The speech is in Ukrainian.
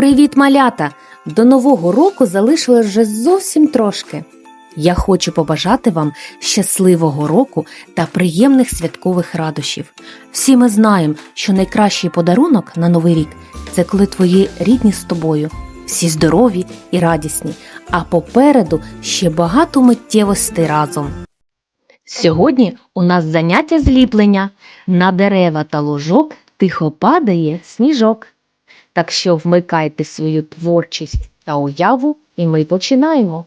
Привіт, малята! До нового року залишилось вже зовсім трошки. Я хочу побажати вам щасливого року та приємних святкових радощів. Всі ми знаємо, що найкращий подарунок на новий рік це коли твої рідні з тобою, всі здорові і радісні, а попереду ще багато миттєвостей разом. Сьогодні у нас заняття зліплення. На дерева та ложок тихо падає сніжок. Так що вмикайте свою творчість та уяву, і ми починаємо.